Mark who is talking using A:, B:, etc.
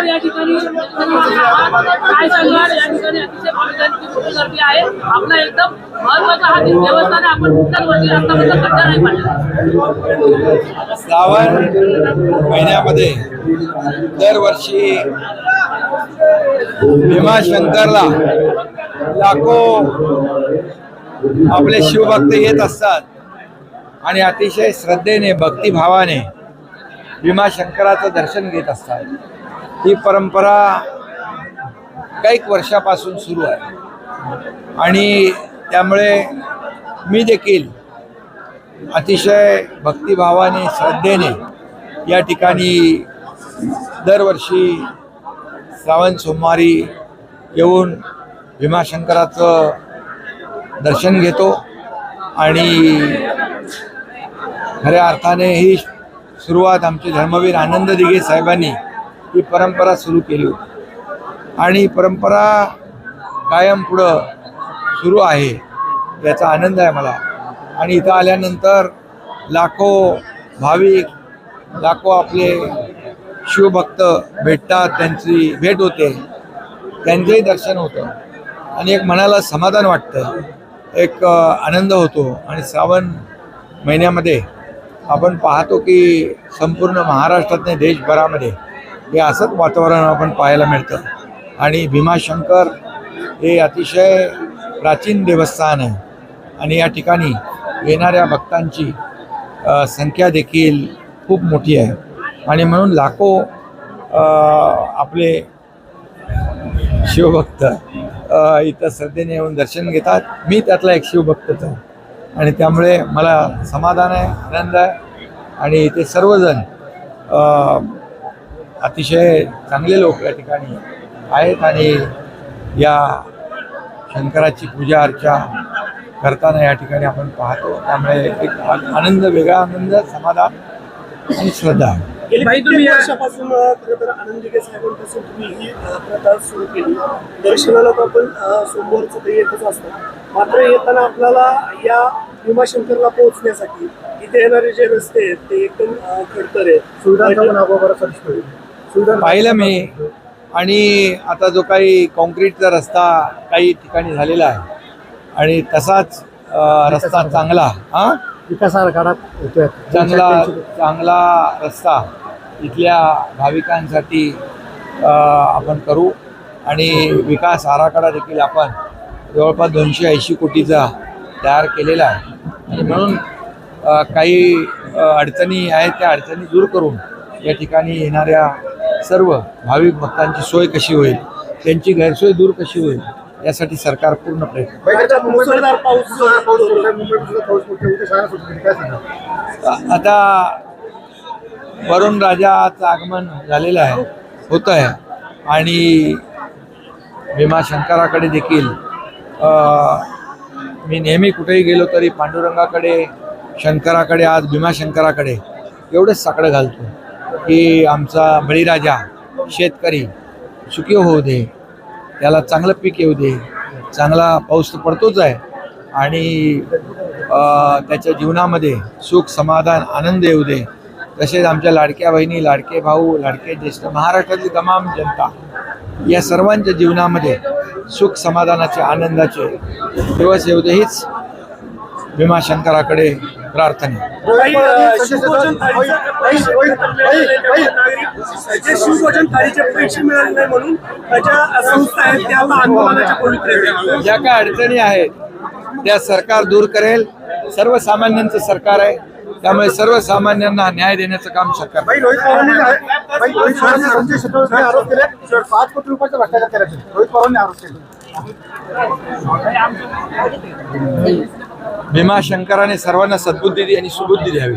A: या ठिकाणी काय सांगणार या ठिकाणी अतिशय भाविकांची गर्दी आहे आपला एकदम महत्त्वाचा हा देवस्थान आपण कुठल्याच वर्षी आतापर्यंत कट्टा नाही
B: श्रावण महिन्यामध्ये दरवर्षी भीमाशंकरला लाखो आपले शिवभक्त येत असतात. आणि अतिशय श्रद्धेने भक्तिभावाने भीमाशंकराचं दर्शन घेत असतात. ही परंपरा कैक वर्षापासून सुरू आहे. आणि त्यामुळे मी देखील अतिशय भक्तिभावाने श्रद्धेने या ठिकाणी दरवर्षी श्रावण सोमवारी येऊन भीमाशंकराचं दर्शन घेतो. आणि खऱ्या अर्थाने ही सुरुवात आमचे धर्मवीर आनंद दिघे साहेबांनी ही परंपरा सुरू केली होती. आणि परंपरा कायम पुढं सुरू आहे याचा आनंद आहे मला. आणि इथं आल्यानंतर लाखो भाविक लाखो आपले शिवभक्त भेटतात त्यांची भेट होते त्यांचंही दर्शन होतं. आणि एक मनाला समाधान वाटतं एक आनंद होतो. आणि श्रावण महिन्यामध्ये आपण पाहतो की संपूर्ण महाराष्ट्रातने देशभरामध्ये हे असंच वातावरण आपण पाहायला मिळतं. आणि भीमाशंकर हे अतिशय प्राचीन देवस्थान आहे. आणि या ठिकाणी येणाऱ्या भक्तांची संख्या देखील खूप मोठी आहे. आणि म्हणून लाखो आपले शिवभक्त इथं श्रद्धेने येऊन दर्शन घेतात. मी त्यातला एक शिवभक्तच आहे. आणि त्यामुळे मला समाधान आहे आनंद आहे. आणि इथे सर्वजण अ, अतिशय चांगले लोक या ठिकाणी आहेत आणि या शंकराची पूजा अर्चा करताना या ठिकाणी आपण पाहतो. त्यामुळे एक आनंद वेगळा आनंद समाधान आणि श्रद्धा. आहे
C: गेली कित्येक वर्षापासून अ, खरं तर आनंद दिघे साहेबांपासून तुम्ही ही अ, प्रथा सुरू केली. दर्शनाला तर आपण सोमवारचं ते येतच असतं. मात्र येताना आपल्याला या भीमाशंकरला पोहोचण्यासाठी इथे येणारे जे रस्ते आहेत ते एकदम खडतर आहेत.
B: पाहिलं मी. आणि आता जो काही कॉन्क्रीटचा रस्ता काही ठिकाणी झालेला आहे आणि तसाच रस्ता चांगला हा? चांगला चांगला रस्ता इथल्या भाविकांसाठी आपण करू. आणि विकास आराखडा देखील आपण जवळपास दोनशे ऐंशी कोटीचा तयार केलेला आहे. आणि म्हणून काही अडचणी आहेत त्या अडचणी दूर करून या ठिकाणी येणाऱ्या सर्व भाविक भक्तांची सोय कशी होईल त्यांची गैरसोय दूर कशी होईल यासाठी सरकार पूर्ण प्रयत्न आता वरुण राजाचं आगमन झालेलं आहे होतं आहे. आणि भीमाशंकराकडे देखील मी नेहमी कुठेही गेलो तरी पांडुरंगाकडे शंकराकडे आज भीमाशंकराकडे एवढंच साकडं घालतो की आमचा बळीराजा शेतकरी सुखी होऊ दे त्याला चांगलं पीक येऊ दे चांगला पाऊस तर पडतोच आहे आणि त्याच्या जीवनामध्ये सुख समाधान आनंद येऊ दे. तसेच आमच्या लाडक्या बहिणी लाडके भाऊ लाडके ज्येष्ठ महाराष्ट्रातली तमाम जनता या सर्वांच्या जीवनामध्ये सुख समाधानाचे आनंदाचे दिवस येऊ दे हीच भीमाशंकराकडे प्रार्थना.
C: ज्या
B: काय अडचणी आहेत? त्या सरकार दूर करेल. सर्वसामान्यांचं सरकार आहे. त्यामुळे सर्वसामान्यांना न्याय देण्याचं काम सरकार करेल.
D: रोहित पवारांनी भाई, रोहित पवारांनी संजय शेट्टीवरती आरोप केले. पाच कोटी रुपयाचा भ्रष्टाचार केल्याचे रोहित पवारांनी आरोप केले.
B: भीमाशंकराने सर्वांना सद्बुद्धी दी आणि सुबुद्धी द्यावी.